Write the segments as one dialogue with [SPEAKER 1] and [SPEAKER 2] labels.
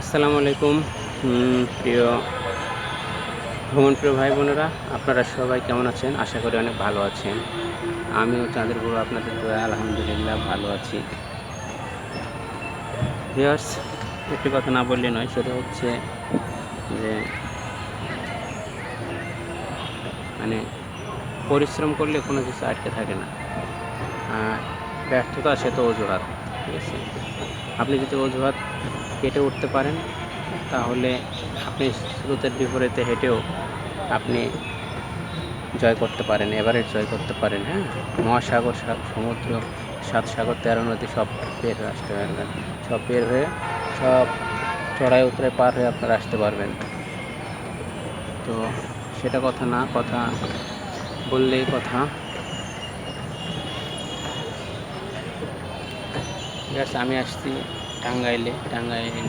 [SPEAKER 1] আসসালামু আলাইকুম। প্রিয় ভ্রমণ প্রিয় ভাই বোনেরা, আপনারা সবাই কেমন আছেন? আশা করি অনেক ভালো আছেন। আমিও চাঁদের বড় আপনাদের দোয়া আলহামদুলিল্লাহ ভালো আছি। ভিউয়ার্স, একটি কথা না বললে নয়, সেটা হচ্ছে যে মানে পরিশ্রম করলে কোনো কিছু আটকে থাকে না। আর ব্যর্থতা সে তো অজুহাত, ঠিক আছে? আপনি যদি অজুহাত কেটে উঠতে পারেন, তাহলে আপনি স্রোতের বিপরীতে হেঁটেও আপনি জয় করতে পারেন, এভারেস্ট জয় করতে পারেন হ্যাঁ? মহাসাগর সমুদ্র সাত সাগর তেরো নদী সব হয়ে আসতে পারবেন সব পের হয়ে, সব চড়াই উতরে পার হয়ে আপনারা আসতে পারবেন। তো সেটা কথা না, কথা বললেই কথা। ঠিক আছে আমি আসছি। টাঙ্গাইলে, টাঙ্গাইল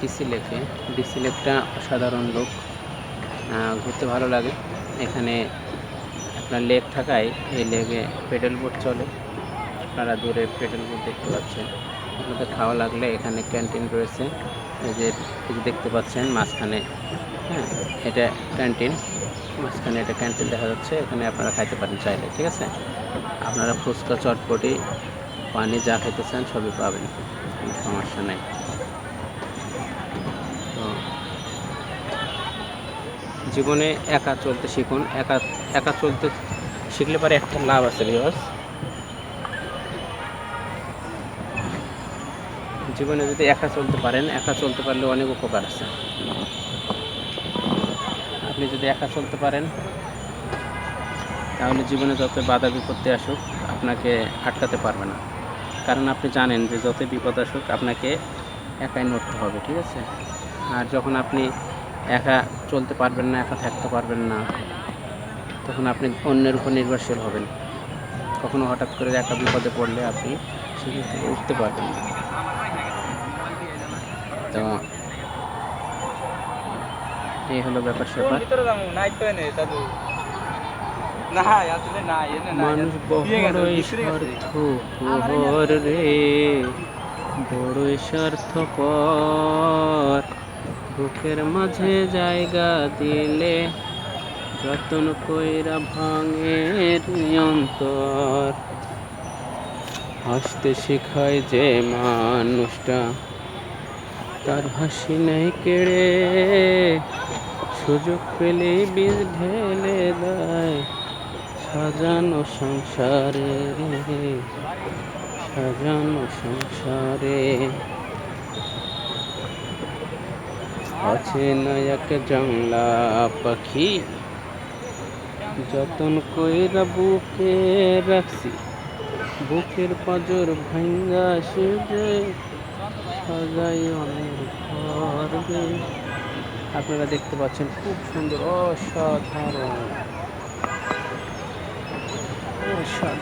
[SPEAKER 1] ডিসি লেকে ডিসি লেকটা অসাধারণ লোক ঘুরতে ভালো লাগে। এখানে আপনার লেক থাকায় এই লেকে পেডেল বোট চলে। আপনারা দূরে পেডেল বোট দেখতে পাচ্ছেন। আপনাদের খাওয়া লাগলে এখানে ক্যান্টিন রয়েছে। এই যে দেখতে পাচ্ছেন মাঝখানে। হ্যাঁ এটা ক্যান্টিন মাঝখানে এটা ক্যান্টিন দেখা যাচ্ছে। এখানে আপনারা খাইতে পারেন চাইলে, ঠিক আছে? আপনারা ফুচকা, চটপটি পানি যা খেতে চান সবই পাবেন। কোনো সমস্যা নেই। তো জীবনে একা চলতে শিখুন। একা একা চলতে শিখলে পরে একটা লাভ আছে বিকজ জীবনে যদি একা চলতে পারেন, একা চলতে পারলে অনেক উপকার আছে। আপনি যদি একা চলতে পারেন, তাহলে জীবনে যত বাধা বিপত্তি আসুক, আপনাকে আটকাতে পারবে না। কারণ আপনি জানেন যে যত বিপদ আসুক, আপনাকে একাই নড়তে হবে, ঠিক আছে? আর যখন আপনি একা চলতে পারবেন না, একা থাকতে পারবেন না, তখন আপনি অন্যের উপর নির্ভরশীল হবেন। কখনো হঠাৎ করে একা বিপদে পড়লে আপনি সেক্ষেত্রে উঠতে পারবেন না। তো এই হলো ব্যাপার স্যাপার মানুষ বড়ই স্বার্থ প্রহর রে বড়ই স্বার্থপর বুকের মাঝে জায়গা দিলে যতন কইরা ভাঙে অন্তর হাসতে শিখায় যে মানুষটা তার হাসি নেই কেড়ে। সুযোগ পেলে বীজ ঢেলে দেয়। সাজানো সংসারে সাজানো সংসারে। আছে না এক জংলা পাখি, যতন কইরা বুকে রাখছি। বুকের পাজর ভাঙ্গা সেজে, সাজাই অনেক ঘর। আপনারা দেখতে পাচ্ছেন খুব সুন্দর, অসাধারণ। অসাধারণ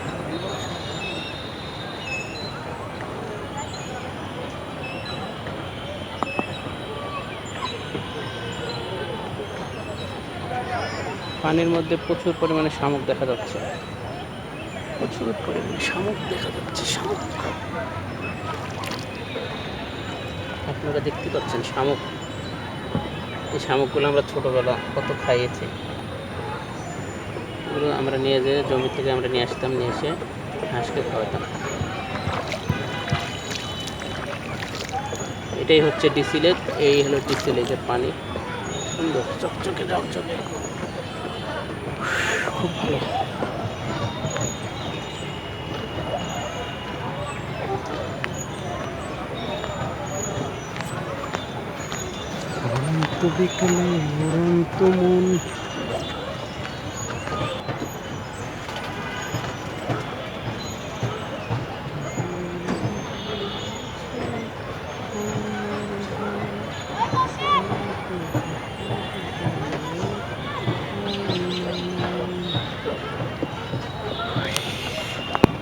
[SPEAKER 1] পানির মধ্যে প্রচুর পরিমাণে শামুক দেখা যাচ্ছে। প্রচুর পরিমাণে শামুক দেখা যাচ্ছে, শামুক। আপনারা দেখতে পাচ্ছেন শামুক। এই শামুকগুলো আমরা ছোটোবেলা কত খাইয়েছি। এগুলো আমরা নিয়ে যেয়ে জমি থেকে আমরা নিয়ে আসতাম, নিয়ে এসে হাঁসকে খাওয়াতাম। এটাই হচ্ছে ডিসি লেক, এই হলো ডিসি লেকের পানি। সুন্দর, চকচকে চকচকে খুব ভালো। বিকেলে মন।